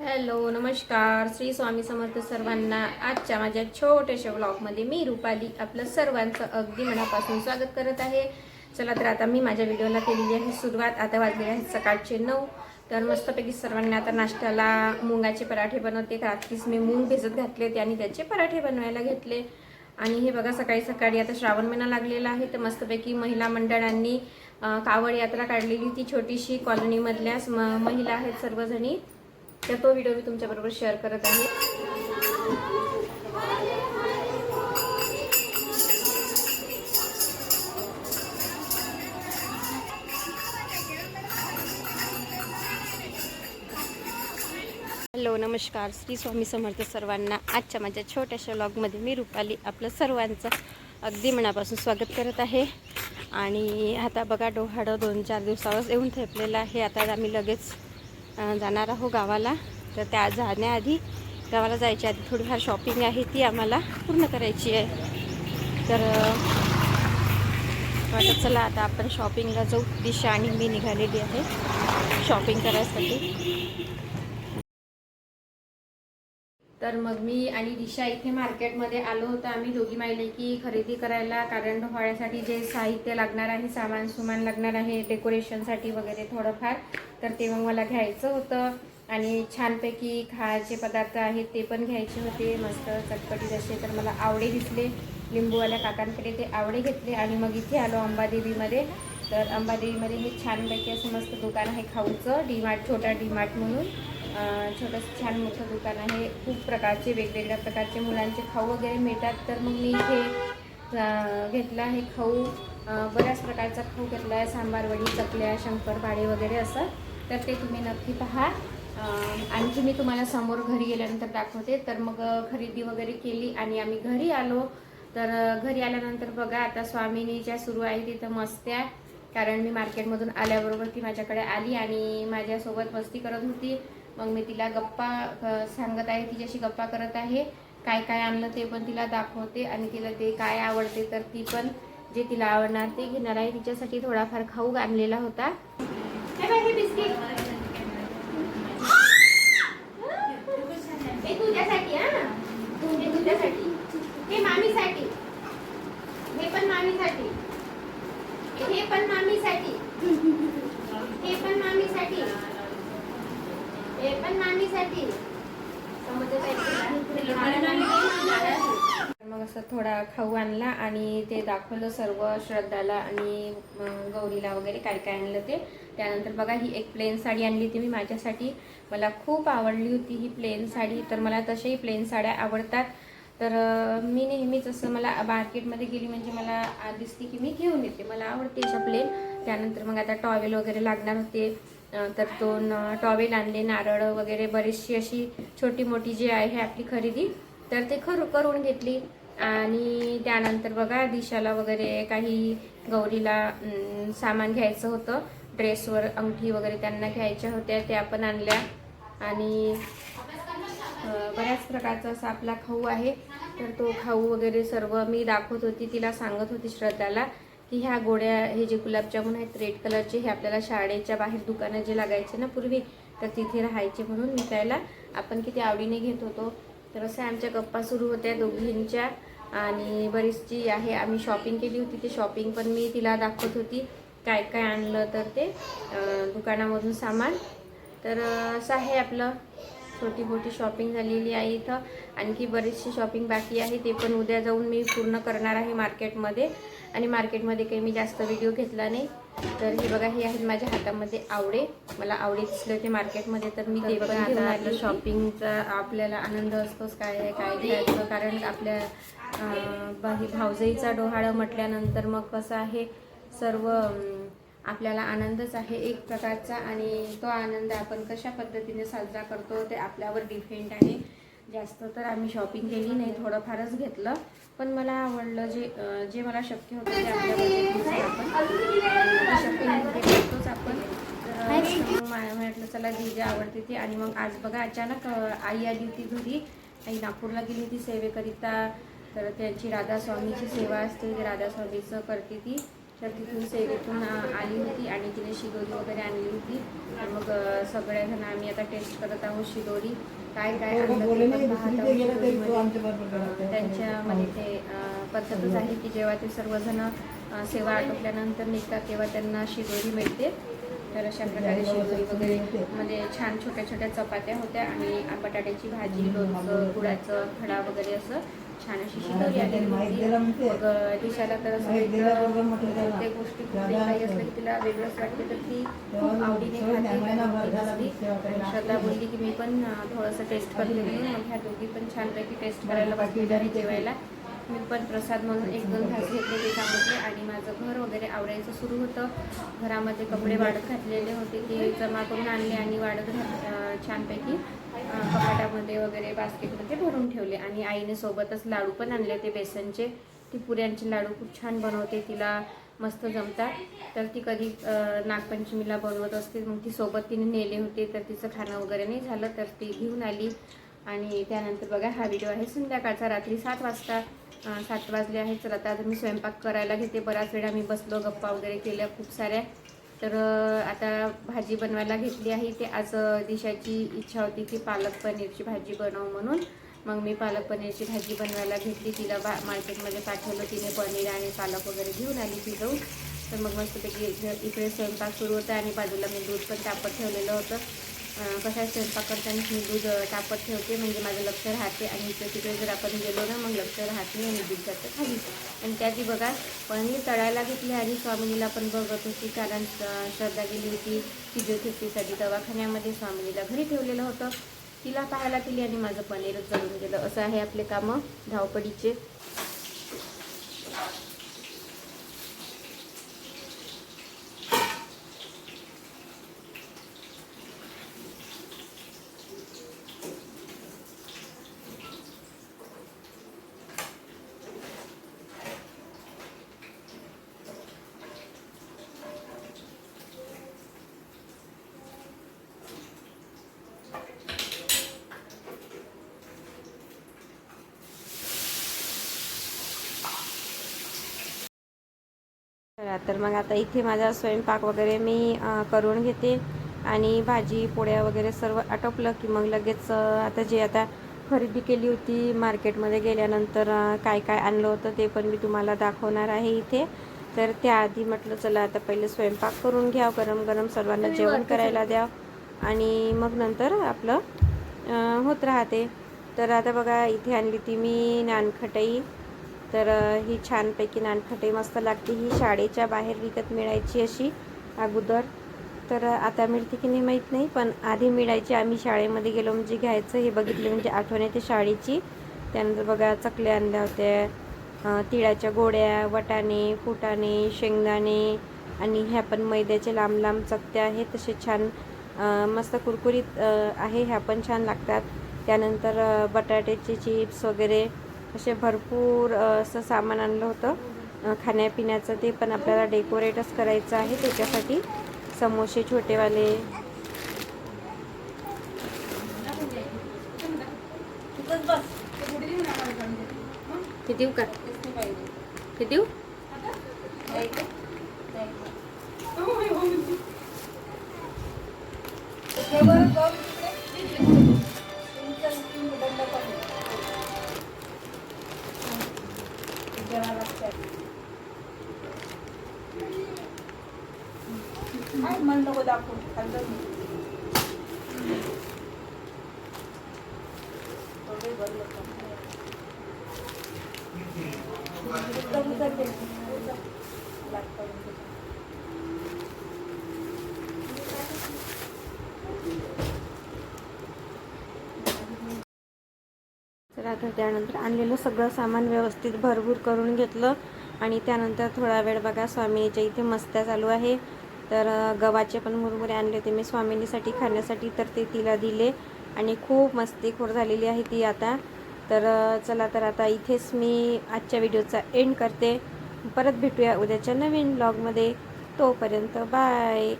Hello नमस्कार. श्री स्वामी समर्थ सर्वांना आजच्या माझ्या छोट्याशा ब्लॉगमध्ये मी रुपाली आपलं सर्वांचं अगदी मनापासून स्वागत करत आहे. चला तर आता मी माझ्या व्हिडिओला केलेली आहे सुरुवात. आता वाजलेली आहे सकाळचे नऊ. तर मस्तपैकी सर्वांना आता नाश्त्याला मुंगाचे पराठे बनवते. रात्रीच मी मूग भिजत घातले ते आणि त्याचे पराठे बनवायला घेतले. आणि हे बघा सकाळी सकाळी आता श्रावण महिना लागलेला आहे. तर मस्तपैकी महिला मंडळांनी कावड यात्रा काढलेली ती छोटीशी. कॉलनीमधल्याच म- महिला आहेत सर्वजणी. तर तो व्हिडिओ मी तुमच्याबरोबर शेअर करत आहे. हॅलो नमस्कार. श्री स्वामी समर्थ सर्वांना आजच्या माझ्या छोट्याशा व्लॉगमध्ये मी रुपाली आपलं सर्वांचं अगदी मनापासून स्वागत करत आहे. आणि आता बघा डोहाडं दोन चार दिवसावर येऊन ठेपलेलं आहे. आता आम्ही लगेच जाणार आहो गावाला. तर त्या जाण्याआधी गावाला जायच्या आधी थोडीफार शॉपिंग आहे ती आम्हाला पूर्ण करायची आहे. तर वाटत चला आता आपण शॉपिंगला जाऊ. दिशा आणि मी निघालेली आहे शॉपिंग करायसाठी. तर मग मी आणि दिशा इथे मार्केटमध्ये आलो होतो. आम्ही दोघी माहिले की खरेदी करायला कारण डोहाळ्यासाठी जे साहित्य लागणार आहे सामान सुमान लागणार आहे डेकोरेशनसाठी वगैरे थोडंफार तर ते मग मला घ्यायचं होतं. आणि छानपैकी खायचे पदार्थ आहेत ते पण घ्यायचे होते. मस्त चटपटी जसे तर मला आवडे दिसले. लिंबूवाल्या काकांकडे ते आवडे घेतले आणि मग इथे आलो अंबादेवीमध्ये. तर अंबादेवीमध्ये हे छानपैकी असं मस्त दुकान आहे खाऊचं डीमार्ट छोटा डीमार्ट म्हणून. छोटंसं छान मोठं दुकान आहे. खूप प्रकारचे वेगवेगळ्या प्रकारचे मुलांचे खाऊ वगैरे मिळतात. तर मग मी इथे घेतला आहे खाऊ. बऱ्याच प्रकारचा खाऊ घेतला आहे. सांबार वडी चकल्या शंकरपाळे वगैरे असं. तर ते तुम्ही नक्की पहा. आणखी मी तुम्हाला समोर घरी गेल्यानंतर दाखवते. तर मग खरेदी वगैरे केली आणि आम्ही घरी आलो. तर घरी आल्यानंतर बघा आता स्वामिनी ज्या सुरू आहे तिथं मस्त्या कारण मी मार्केटमधून आल्याबरोबर ती माझ्याकडे आली आणि माझ्यासोबत मस्ती करत होती. मग मी तिला गप्पा सांगत आहे तिच्याशी गप्पा करत आहे. काय काय आणलं ते पण तिला दाखवते आणि तिला ते काय आवडते तर ती पण जे तिला आवडणार ते घेणार आहे. तिच्यासाठी थोडाफार खाऊ आणलेला होता. तुझ्यासाठी तुझ्यासाठी. हे मामीसाठी. हे पण मामीसाठी. हे पण मामीसाठी. हे पण मामीसाठी. हे पण मामीसाठी मग असं थोडा खाऊ आणला आणि ते दाखवलं सर्व श्रद्धाला आणि गौरीला वगैरे काय काय आणलं ते. त्यानंतर बघा ही एक प्लेन साडी आणली होती मी माझ्यासाठी. मला खूप आवडली होती ही प्लेन साडी. तर मला तशाही प्लेन साड्या आवडतात. तर मी नेहमीच असं मला मार्केटमध्ये गेली म्हणजे मला दिसते की मी घेऊन येते. मला आवडते अशा प्लेन त्यानंतर मग आता टॉवेल वगैरे लागणार होते. तर दोन टॉवेल आणले नारळ वगैरे बरीचशी अशी छोटी मोठी जी आहे आपली खरेदी. तर ते खरू करून घेतली. आणि त्यानंतर बघा दिशाला वगैरे काही गौरीला सामान घ्यायचं होतं. ड्रेसवर अंगठी वगैरे त्यांना घ्यायच्या होत्या त्या पण आणल्या. आणि बऱ्याच प्रकारचा असा आपला खाऊ आहे. तर तो खाऊ वगैरे सर्व मी दाखवत होती तिला सांगत होती श्रद्धाला. की ह्या गोड्या हे जे गुलाबजामुन आहेत रेड कलरचे हे आपल्याला शाळेच्या बाहेर दुकानं जे लागायचे ना पूर्वी तर तिथे राहायचे म्हणून विकायला आपण किती आवडीने घेत होतो. तर असं आमच्या गप्पा सुरू होत्या दोघींच्या आणि बरीचशी आहे. आम्ही शॉपिंग केली होती. ते शॉपिंग पण मी तिला दाखवत होती. काय काय आणलं तर ते दुकानामधून सामान. तर असं आहे आपलं. छोटी मोठी शॉपिंग झालेली आहे इथं. आणखी बरीचशी शॉपिंग बाकी आहे. ते पण उद्या जाऊन मी पूर्ण करणार आहे मार्केटमध्ये आणि मार्केटमध्ये काही मी जास्त व्हिडिओ घेतला नाही. तर हे बघा हे आहेत माझ्या हातामध्ये आवडे. मला आवडे दिसले होते मार्केटमध्ये तर मी ते पण घेऊन आली शॉपिंगचा आपल्याला आनंद असतोच. काय आहे काय घ्यायचं कारण आपल्या भावजाईचा डोहाळं म्हटल्यानंतर मग कसं आहे सर्व आपल्याला आनंदच आहे एक प्रकारचा आणि तो आनंद आपण कशा पद्धतीने साजरा करतो ते आपल्यावर डिपेंड आहे. जास्त तर आम्ही शॉपिंग केली नाही थोडंफारच घेतलं. पण मला आवडलं जे जे मला शक्य होतं ते आपल्या शॉपिंग करतोच आपण. म्हटलं चला जी जे आवडते ती. आणि मग आज बघा अचानक आई आली होती घरी. आई नागपूरला गेली होती सेवेकरिता. तर त्यांची राधास्वामीची सेवा असते राधास्वामीचं करते ती. तर तिथून सेवेतून आली होती आणि तिने शिदोरी वगैरे आणली होती. तर मग अं, सगळेजण आम्ही आता टेस्ट करत आहोत शिदोरी. काय काय आहोत शिदोरीमध्ये. त्यांच्यामध्ये ते पद्धतच आहे की जेव्हा ते सर्वजण सेवा आटोपल्यानंतर निघतात तेव्हा त्यांना शिदोरी मिळते. तर अशा प्रकारे शिदोरी वगैरे म्हणजे छान छोट्या छोट्या चपात्या होत्या आणि बटाट्याची भाजी लोणचं गुळाचं खडा वगैरे असं छान अशी आलेली होती मग दिशाला तर असं ते गोष्टी कुठेही काही असलं की तिला वेगळंच वाटते तर ती खूप आवडीने खाते. आणि श्रद्धा बोलली की मी पण थोडंसं टेस्ट करते म्हणून मग ह्या दोघी पण छानपैकी टेस्ट करायला बसलेल्या आहे जेवायला. मी पण प्रसाद म्हणून एक दोन घास घेतले ते सांगितले आणि माझं घर वगैरे आवरायचं सुरू होतं. घरामध्ये कपडे वाळत घातलेले होते. ते जमा करून आणले आणि वाळत घात छानपैकी. कपाटामध्ये वगैरे बास्केटमध्ये भरून ठेवले. आणि आईने सोबतच लाडू पण आणले ते बेसनचे. ती पुऱ्यांचे लाडू खूप छान बनवते तिला मस्त जमतात. तर ती कधी नागपंचमीला बनवत असते मग ती सोबत तिने नेले होते तर तिचं खाणं वगैरे नाही झालं तर ती घेऊन आली. आणि त्यानंतर बघा हा व्हिडिओ आहे संध्याकाळचा रात्री सात वाजता सात वाजले आहेत. तर आता मी स्वयंपाक करायला घेते. बराच वेळा मी बसलो गप्पा वगैरे केल्या खूप साऱ्या. तर आता भाजी बनवायला घेतली आहे. ते आज दिशाची इच्छा होती की पालक पनीरची भाजी बनव म्हणून. मग मी पालक पनीरची भाजी बनवायला घेतली. तिला बा मार्केटमध्ये पाठवलं. तिने पनीर आणि पालक वगैरे घेऊन आली ती जाऊन तर मग मस्तपैकी इकडे- स्वयंपाक सुरू होता आणि बाजूला मी दूध पण तापत ठेवलेलं होतं. कसं आहे स्वयंपाक करताना मी दूध तापत ठेवते म्हणजे माझं लक्ष राहते आणि इथं तिकडे जर आपण गेलो ना मग लक्ष राहत नाही आणि दूध जातं खाली. आणि त्याची बघा पनीर तळायला घेतली आणि स्वामिनीला पण बघत होती कारण श्रद्धा गेली होती फिजिओथेरपीसाठी दवाखान्यामध्ये स्वामिनीला घरी ठेवलेलं होतं. तिला पाहायला केली आणि माझं पनीरच जळून गेलं. असं आहे आपले कामं धावपडीचे चला, तर मग आता इथे माझा स्वयंपाक वगैरे मी करून घेते. आणि भाजी पोळ्या वगैरे सर्व आटोपलं की मग लगेच आता जे आता खरेदी केली होती मार्केटमध्ये गेल्यानंतर काय काय आणलं होतं ते पण मी तुम्हाला दाखवणार आहे इथे. तर त्याआधी म्हटलं चला आता पहिले स्वयंपाक करून घ्या गरम गरम सर्वांना जेवण करायला द्या आणि मग नंतर आपलं होत राहते. तर आता बघा इथे आणली ती मी नानखटाई. तर ही छानपैकी नानखटे मस्त लागते. ही शाळेच्या बाहेर विकत मिळायची अशी अगोदर. तर आता मिळते की नाही माहीत नाही पण आधी मिळायची. आम्ही शाळेमध्ये गेलो म्हणजे घ्यायचं. हे बघितले म्हणजे आठवण येते शाळेची. त्यानंतर बघा चकल्या आणल्या होत्या. तिळाच्या गोड्या वटाणे फुटाणे शेंगदाणे आणि ह्या पण मैद्याचे लांब लांब चकत्या आहेत. तसे छान मस्त कुरकुरीत आहे. ह्या पण छान लागतात. त्यानंतर बटाट्याचे चिप्स वगैरे असे भरपूर असं सामान आणलं होतं. खाण्यापिण्याचं ते पण आपल्याला डेकोरेटच करायचं आहे त्याच्यासाठी. समोसे छोटेवाले. ते देऊ का? ते देऊ? मला नको दाखवू खाल्लं थोडे भरलं करते एकदम उचलते. लागतं म्हणजे. तर त्यानंतर आणलेलं सगळं सामान व्यवस्थित भरभूर करून घेतलं. आणि त्यानंतर थोडा वेळ बघा स्वामिनीच्या इथे मस्त्या चालू आहे. तर गव्हाचे पण मुरमुरे आणले ते मी स्वामिनीसाठी खाण्यासाठी तर ते तिला दिले. आणि खूप मस्तीखोर झालेली आहे ती आता. तर चला तर आता इथेच मी आजच्या व्हिडिओचा एंड करते. परत भेटूया उद्याच्या नवीन ब्लॉगमध्ये तोपर्यंत बाय.